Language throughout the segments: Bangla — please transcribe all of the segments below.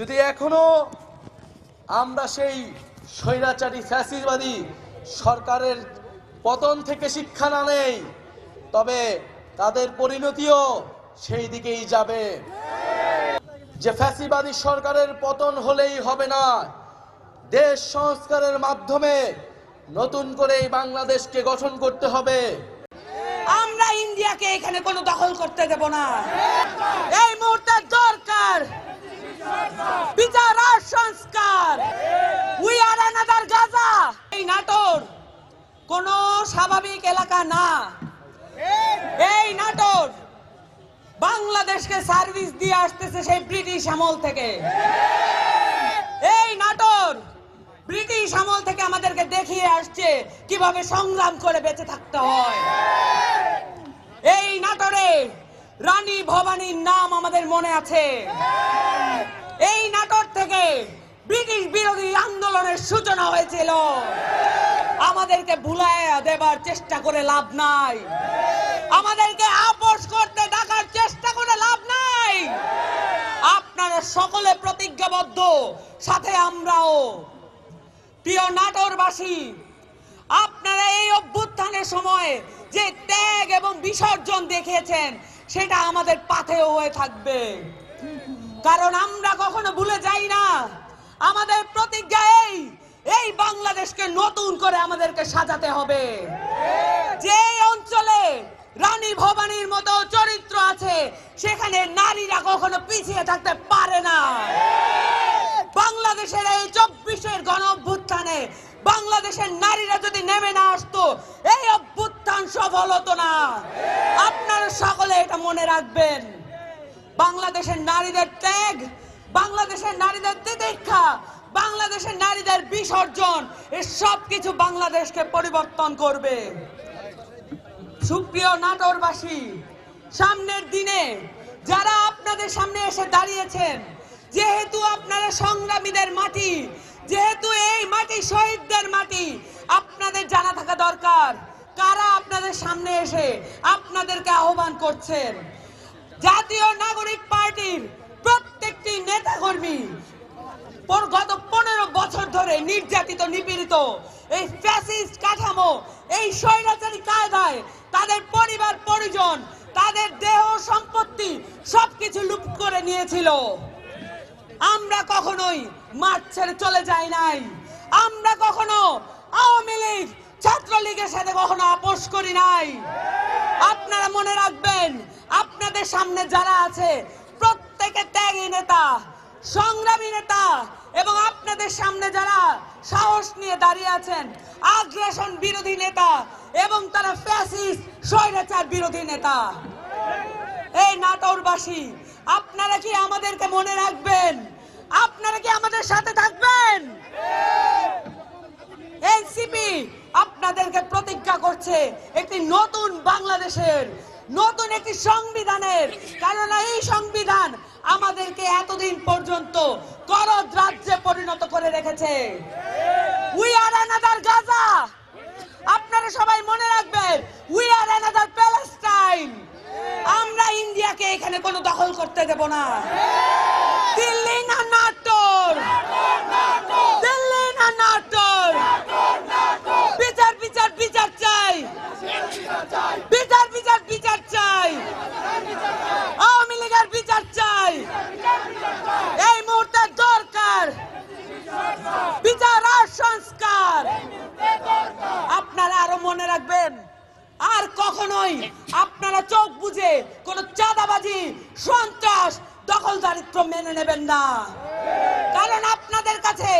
যদি এখনও আমরা সেই স্বৈরাচারী ফ্যাসিবাদী সরকারের পতন থেকে শিক্ষা না নেই তবে তাদের পরিণতিও সেই দিকেই যাবে। যে ফ্যাসিবাদী সরকারের পতন হলেই হবে না দেশ সংস্কারের মাধ্যমে নতুন করে এই বাংলাদেশকে গঠন করতে হবে। আমরা ইন্ডিয়াকে এখানে কোনো দখল করতে দেব না। এই মুহূর্তে দরকার বিচার সংস্কার। উই আর অ্যানাদার গাজা এই নাটোর কোন স্বাভাবিক এলাকা না। এই নাটোর বাংলাদেশকে সার্ভিস দিয়ে আসতেছে সেই ব্রিটিশ আমল থেকে। এই নাটোর ব্রিটিশ আমল থেকে আমাদেরকে দেখিয়ে আসছে কীভাবে সংগ্রাম করে বেঁচে থাকতে হয়। এই নাটোরে রানী ভবানীর নাম আমাদের মনে আছে। এই নাটোর থেকে ব্রিটিশ বিরোধী আন্দোলনের সূচনা হয়েছিল। আমাদেরকে ভুলাইয়া দেবার চেষ্টা করে লাভ নাই। আমাদেরকে আপোষ করতে ডাকার চেষ্টা করে লাভ নাই। আপনারা সকলে প্রতিজ্ঞাবদ্ধ, সাথে আমরাও। প্রিয় নাটোরবাসী, আপনারা এই অভ্যুত্থানের সময় যে ত্যাগ এবং বিসর্জন দেখিয়েছেন, সেটা আমাদের পাথেও হয়ে থাকবে। কারণ আমরা কখনো ভুলে যাই না। আমাদের প্রতিজ্ঞা এই এই বাংলাদেশকে নতুন করে আমাদেরকে সাজাতে হবে। যে অঞ্চলে রানী ভবানীর মতো চরিত্র আছে, সেখানে নারীরা কখনো পিছিয়ে থাকতে পারে না। বাংলাদেশের এই চব্বিশের গণ অভ্যুত্থানে বাংলাদেশের নারীরা যদি নেমে না আসতো, এই অভ্যুত্থান সফল হতো না। আপনারা সকলে এটা মনে রাখবেন। বাংলাদেশের নারীদের ত্যাগ, বাংলাদেশের নারীদের তিতিক্ষা, বাংলাদেশের নারীদের বিসর্জন, এ সব কিছু বাংলাদেশকে পরিবর্তন করবে। সুপ্রিয় নাটোরবাসী, সামনের দিনে যারা আপনাদের সামনে এসে দাঁড়িয়েছেন, যেহেতু আপনারা সংগ্রামীদের মাটি, যেহেতু এই মাটি শহীদদের মাটি, আপনাদের জানা থাকা দরকার। কারা আপনাদের সামনে এসে আপনাদেরকে আহ্বান করছেন? জাতীয় নাগরিক পার্টির প্রত্যেকটি নেতাকর্মী পর গত পনেরো বছর ধরে নির্যাতিত, নিপীড়িত এই ফ্যাসিস্ট কাঠামো, এই স্বৈরাচারী কায়দায় তাদের পরিবার, পরিজন, তাদের দেহ, সম্পত্তি সবকিছু লুট করে নিয়েছিল। আমরা কখনোই মাঠ ছেড়ে চলে যাই নাই। আমরা কখনো আওয়ামী লীগ, ছাত্রলীগের সাথে কখনো আপোষ করি নাই। আপনারা মনে রাখবেন আপনাদের সামনে যারা আছে, প্রত্যেকে ত্যাগী নেতা, সংগ্রামী নেতা, এবং আপনাদের সামনে যারা সাহস নিয়ে দাঁড়িয়ে আছেন, আগ্রাসন বিরোধী নেতা, এবং তারা ফ্যাসিস্ট স্বৈরাচার বিরোধী নেতা। এই নাটোরবাসী, আপনারা কি আমাদেরকে মনে রাখবেন? আপনারা কি আমাদের সাথে থাকবেন? এনসিপি আপনাদেরকে প্রতিজ্ঞা করছে একটি নতুন বাংলাদেশের নতুন একটি সংবিধানের। কারণ এই সংবিধান আমাদেরকে এতদিন পর্যন্ত করদ রাজ্যে পরিণত করে রেখেছে। উই আর অ্যানাদার গাজা আপনারা সবাই মনে রাখবেন উই আর অ্যানাদার প্যালেস্টাইন আমরা ইন্ডিয়াকে এখানে কোনো দখল করতে দেব না দিল্লি না নাটোর দিল্লি না নাটোর বিচার বিচার বিচার চাই বিচার বিচার বিচার চাই আওয়ামী লীগের বিচার চাই এই মুহূর্তে দরকার বিচার আর সংস্কার আপনারা আরও মনে রাখবেন আর কখনোই আপনারা চোখ বুঝে কোন চাঁদাবাজি, সন্ত্রাস দখলদারিত্ব মেনে নেবেন না। কারণ আপনাদের কাছে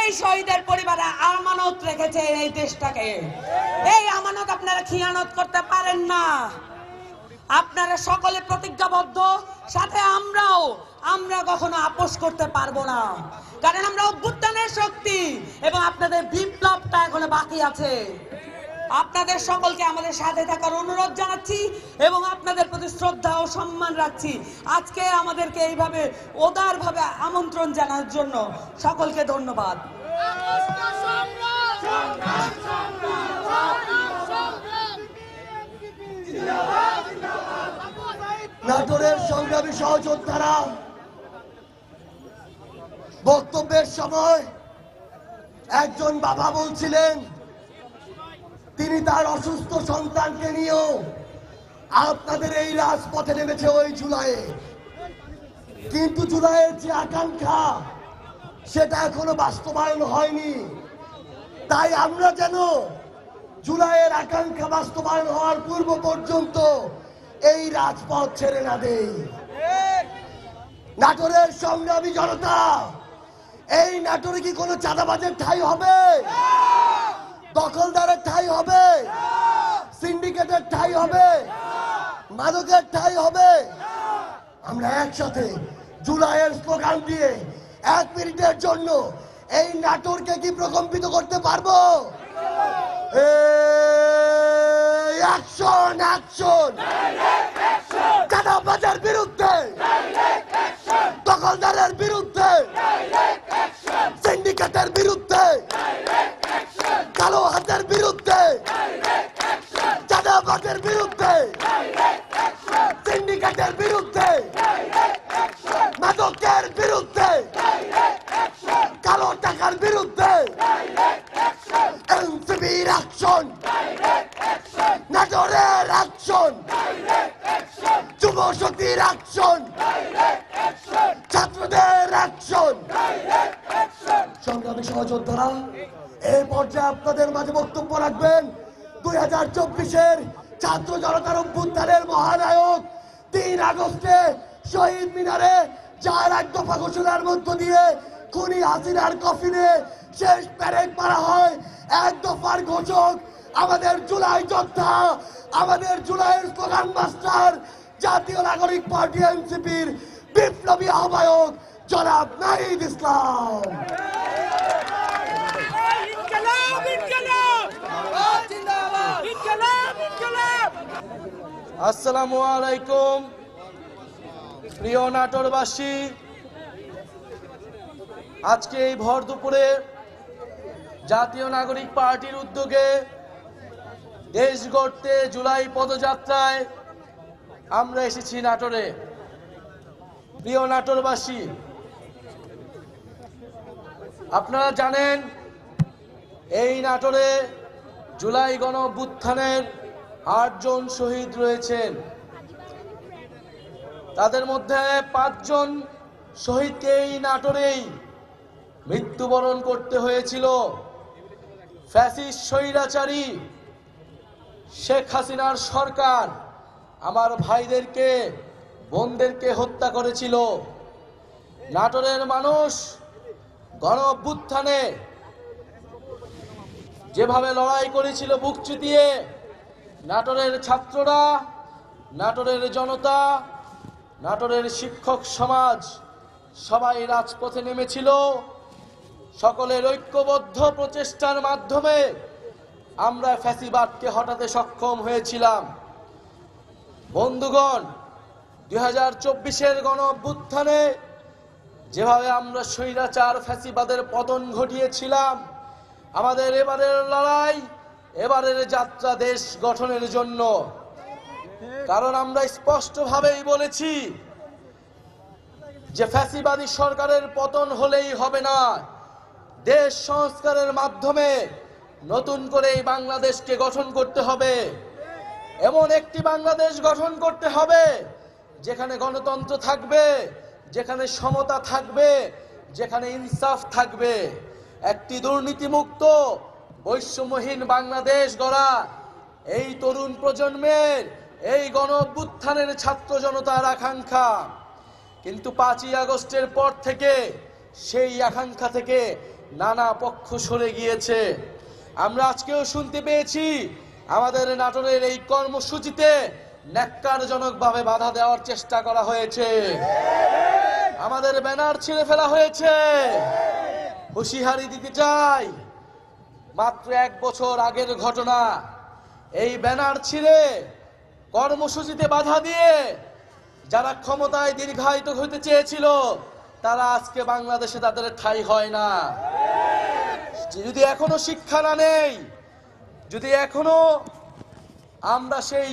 এই শহীদের পরিবারে আমানত রেখেছে এই দেশটাকে। এই আমানত আপনারা খিয়ানত করতে পারেন না। আপনারা সকলে প্রতিজ্ঞাবদ্ধ, সাথে আমরাও, আমরা কখনো আপোষ করতে পারব না। কারণ আমরা অভ্যুত্থানের শক্তি এবং আপনাদের বিপ্লবটা এখনও বাকি আছে। আপনাদের সকলকে আমাদের সাথে থাকার অনুরোধ জানাচ্ছি এবং আপনাদের প্রতি শ্রদ্ধা ও সম্মান রাখছি। আজকে আমাদেরকে এইভাবে ওদারভাবে আমন্ত্রণ জানার জন্য সকলকে ধন্যবাদ। নাটোরের সংগ্রামী সহযোদ্ধারা, বক্তব্যের সময় একজন বাবা বলছিলেন তিনি তার অসুস্থ সন্তানকে নিয়েও আপনাদের এই রাজপথে নেমেছে ওই জুলাইয়ে। কিন্তু জুলাইয়ের যে আকাঙ্ক্ষা, সেটা এখনও বাস্তবায়ন হয়নি। তাই আমরা যেন জুলাইয়ের আকাঙ্ক্ষা বাস্তবায়ন হওয়ার পূর্ব পর্যন্ত এই রাজপথ ছেড়ে না দেই। নাটোরের সংগ্রামী জনতা, এই নাটোরে কি কোনো চাঁদাবাজের ঠাই হবে? দখলদারের ঠাই হবে। সিন্ডিকেটের ঠাই হবে। মাদকের ঠাই হবে। আমরা একসাথে জুলাইয়ের স্লোগান দিয়ে এক মিনিটের জন্য এই নাটোরকে কি প্রকম্পিত করতে পারব? অ্যাকশন অ্যাকশন চাঁদাবাজের বিরুদ্ধে। দখলদারের বিরুদ্ধে। সিন্ডিকেটের বিরুদ্ধে। কালো হাতের বিরুদ্ধে। চাঁদাবাজের বিরুদ্ধে সিন্ডিকেটের বিরুদ্ধে মাদকের বিরুদ্ধে কালো টাকার বিরুদ্ধে এনসিবির অ্যাকশন নাটোরের অ্যাকশন যুব শক্তির অ্যাকশন ছাত্রদের অ্যাকশন সংগ্রামী সহযোদ্ধারা এই পর্যায়ে আপনাদের মাঝে বক্তব্য রাখবেন। দুই হাজার চব্বিশের ছাত্র জনতার অভ্যুত্থানের মহানায়ক তিন আগস্টে শহীদ মিনারে চার এক দফা ঘোষণার মধ্য দিয়ে খুনি হাসিনার কফিনে শেষ প্যারেড মারা হয়। এক দফার ঘোষক আমাদের জুলাই যোদ্ধা, আমাদের জুলাইয়ের স্লোগান মাস্টার, জাতীয় নাগরিক পার্টি এনসিপির বিপ্লবী আহ্বায়ক জনাব নাহিদ ইসলাম। আসসালামু আলাইকুম, প্রিয় নাটোরবাসী। আজকে এই ভর দুপুরে জাতীয় নাগরিক পার্টির উদ্যোগে দেশ গড়তে জুলাই পদযাত্রায় আমরা এসেছি নাটোরে। প্রিয় নাটোরবাসী, আপনারা জানেন, এই নাটোরে জুলাই গণ আটজন শহীদ রয়েছেন। তাদের মধ্যে পাঁচজন শহীদকে এই নাটোরেই মৃত্যুবরণ করতে হয়েছিল। ফ্যাসিস্ট স্বৈরাচারী শেখ হাসিনার সরকার আমার ভাইদেরকে, বোনদেরকে হত্যা করেছিল। নাটোরের মানুষ গণ যেভাবে লড়াই করেছিল বুক চিতিয়ে নাটোরের ছাত্ররা, নাটোরের জনতা, নাটোরের শিক্ষক সমাজ, সবাই রাজপথে নেমেছিল। সকলের ঐক্যবদ্ধ প্রচেষ্টার মাধ্যমে আমরা ফ্যাসিবাদকে হটাতে সক্ষম হয়েছিলাম। বন্ধুগণ দুই হাজার চব্বিশের গণ অভ্যুত্থানে যেভাবে আমরা স্বৈরাচার, ফ্যাসিবাদের পতন ঘটিয়েছিলাম, আমাদের এবারের লড়াই এবারের যাত্রা দেশ গঠনের জন্য। কারণ আমরা স্পষ্টভাবেই বলেছি যে ফ্যাসিবাদী সরকারের পতন হলেই হবে না। দেশ সংস্কারের মাধ্যমে নতুন করে এই বাংলাদেশকে গঠন করতে হবে। এমন একটি বাংলাদেশ গঠন করতে হবে যেখানে গণতন্ত্র থাকবে, যেখানে সমতা থাকবে, যেখানে ইনসাফ থাকবে। একটি দুর্নীতিমুক্ত বৈষম্যহীন বাংলাদেশ গড়া এই তরুণ প্রজন্মের এই গণ অভ্যুত্থানের ছাত্র জনতার আকাঙ্ক্ষা। কিন্তু পাঁচই আগস্টের পর থেকে সেই আকাঙ্ক্ষা থেকে নানা পক্ষ সরে গিয়েছে। আমরা আজকেও শুনতে পেয়েছি আমাদের নাটোরের এই কর্মসূচিতে ন্যাক্কারজনকভাবে বাধা দেওয়ার চেষ্টা করা হয়েছে। আমাদের ব্যানার ছিঁড়ে ফেলা হয়েছে। হুঁশিয়ারি দিতে চাই। মাত্র এক বছর আগের ঘটনা। এই ব্যানার ছিঁড়ে কর্মসূচিতে বাধা দিয়ে যারা ক্ষমতায় দীর্ঘায়িত হতে চেয়েছিল, তারা আজকে বাংলাদেশে তাদের ঠাই হয় না। যদি এখনও শিক্ষা না নেই, যদি এখনও আমরা সেই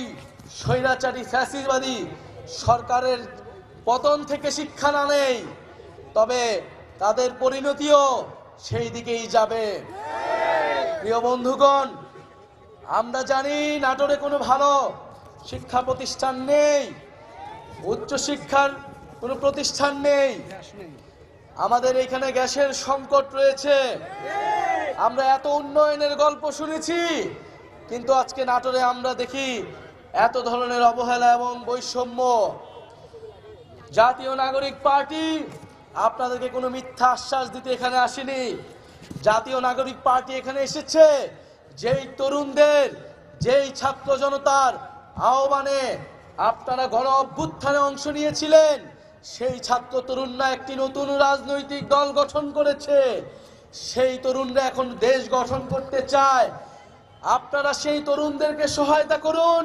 স্বৈরাচারী, ফ্যাসিবাদী সরকারের পতন থেকে শিক্ষা না নেই, তবে তাদের পরিণতিও সেই দিকেই যাবে। প্রিয় বন্ধুগণ, আমরা জানি নাটোরে কোনো ভালো শিক্ষা প্রতিষ্ঠান নেই, উচ্চ শিক্ষার কোনো প্রতিষ্ঠান নেই। আমাদের এখানে গ্যাসের সংকট রয়েছে। আমরা এত উন্নয়নের গল্প শুনেছি, কিন্তু আজকে নাটোরে আমরা দেখি এত ধরনের অবহেলা এবং বৈষম্য। জাতীয় নাগরিক পার্টি আপনাদেরকে কোনো মিথ্যা আশ্বাস দিতে এখানে আসেনি। জাতীয় নাগরিক পার্টি এখানে এসেছে। যেই তরুণদের, যেই ছাত্র জনতার আহ্বানে আপনারা গণ অভ্যুত্থানে অংশ নিয়েছিলেন, সেই ছাত্র তরুণরা একটি নতুন রাজনৈতিক দল গঠন করেছে। সেই তরুণরা এখন দেশ গঠন করতে চায়। আপনারা সেই তরুণদেরকে সহায়তা করুন,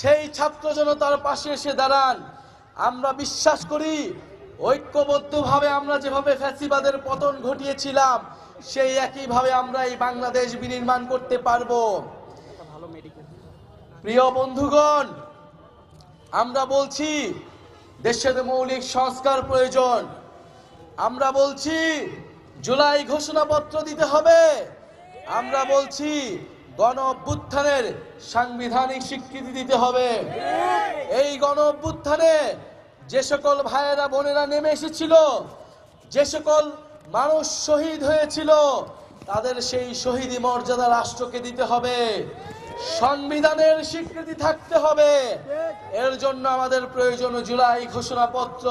সেই ছাত্র জনতার পাশে এসে দাঁড়ান। আমরা বিশ্বাস করি, ঐক্যবদ্ধভাবে আমরা যেভাবে ফ্যাসিবাদের পতন ঘটিয়েছিলাম সেই একইভাবে আমরা এই বাংলাদেশ বিনির্মাণ করতে পারব। প্রিয় বন্ধুগণ, আমরা বলছি দেশের মৌলিক সংস্কার প্রয়োজন। আমরা বলছি জুলাই ঘোষণাপত্র দিতে হবে। আমরা বলছি গণ অভ্যুত্থানের সাংবিধানিক স্বীকৃতি দিতে হবে। এই গণ অভ্যুত্থানে যে সকল ভাইয়েরা বোনেরা নেমে এসেছিল, যে সকল মানুষ শহীদ হয়েছিল, তাদের সেই শহীদি মর্যাদা রাষ্ট্রকে দিতে হবে, সংবিধানের স্বীকৃতি থাকতে হবে। এর জন্য আমাদের প্রয়োজন জুলাই ঘোষণাপত্র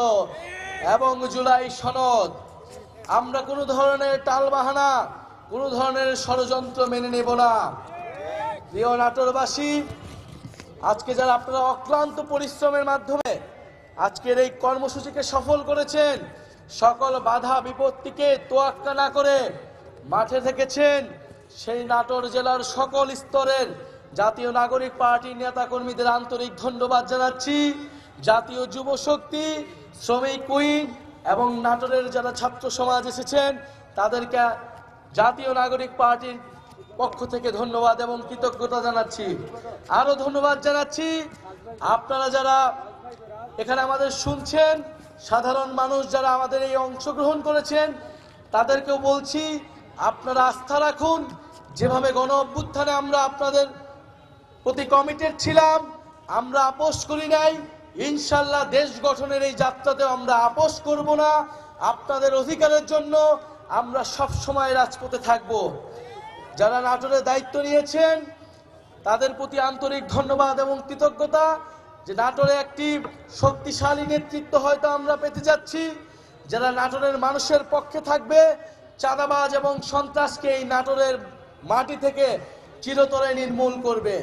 এবং জুলাই সনদ। আমরা কোনো ধরনের টালবাহানা, কোনো ধরনের ষড়যন্ত্র মেনে নেব না। প্রিয় নাটোরবাসী, আজকে যারা আপনারা অক্লান্ত পরিশ্রমের মাধ্যমে আজকের এই কর্মসূচিকে সফল করেছেন সকল বাধা বিপত্তিকে তোয়াক্কা না করে মাঠে থেকেছেন সেই নাটোর জেলার সকল স্তরের জাতীয় নাগরিক পার্টির নেতা কর্মীদের আন্তরিক ধন্যবাদ জানাচ্ছি। জাতীয় যুব শক্তি, শ্রমিক কুইন এবং নাটোরের যারা ছাত্র সমাজ এসেছেন, তাদেরকে জাতীয় নাগরিক পার্টির পক্ষ থেকে ধন্যবাদ এবং কৃতজ্ঞতা জানাচ্ছি। আরও ধন্যবাদ জানাচ্ছি। আপনারা যারা এখানে আমাদের শুনছেন সাধারণ মানুষ যারা আমাদের এই অংশগ্রহণ করেছেন, তাদেরকেও বলছি, আপনারা আস্থা রাখুন। যেভাবে গণ অভ্যুত্থানে আমরা আপনাদের প্রতি কমিটেড ছিলাম, আমরা আপোষ করি নাই। ইনশাল্লাহ দেশ গঠনের এই যাত্রাতে আমরা আপোষ করব না। আপনাদের অধিকারের জন্য আমরা সব সময় রাজপথে থাকব। যারা নাটোরের দায়িত্ব নিয়েছেন, তাদের প্রতি আন্তরিক ধন্যবাদ এবং কৃতজ্ঞতা। যে নাটোরে একটি শক্তিশালী নেতৃত্ব হয়তো আমরা পেতে যাচ্ছি, যারা নাটোরের মানুষের পক্ষে থাকবে, চাঁদাবাজ এবং সন্ত্রাসকে এই নাটোরের মাটি থেকে চিরতরে নির্মূল করবে।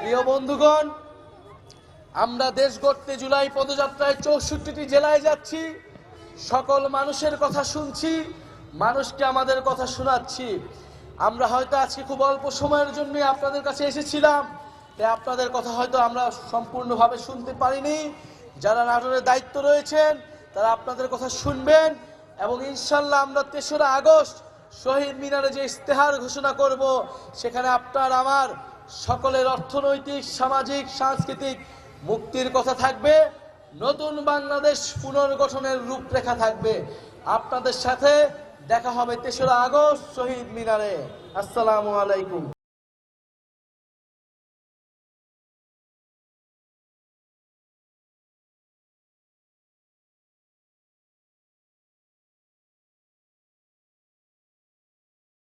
প্রিয় বন্ধুগণ, আমরা দেশ গড়তে জুলাই পদযাত্রায় চৌষট্টিটি জেলায় যাচ্ছি, সকল মানুষের কথা শুনছি, মানুষকে আমাদের কথা শোনাচ্ছি। আমরা হয়তো আজকে খুব অল্প সময়ের জন্য আপনাদের কাছে এসেছিলাম তাই আপনাদের কথা হয়তো আমরা সম্পূর্ণভাবে শুনতে পারিনি। যারা নাটোরের দায়িত্ব রয়েছেন, তারা আপনাদের কথা শুনবেন এবং ইনশাল্লাহ আমরা তেসরা আগস্ট শহীদ মিনারে যে ইস্তেহার ঘোষণা করব, সেখানে আপনার আমার সকলের অর্থনৈতিক, সামাজিক, সাংস্কৃতিক মুক্তির কথা থাকবে। নতুন বাংলাদেশ পুনর্গঠনের রূপরেখা থাকবে। আপনাদের সাথে দেখা হবে তেসরা আগস্ট শহীদ মিনারে। আসসালামু আলাইকুম।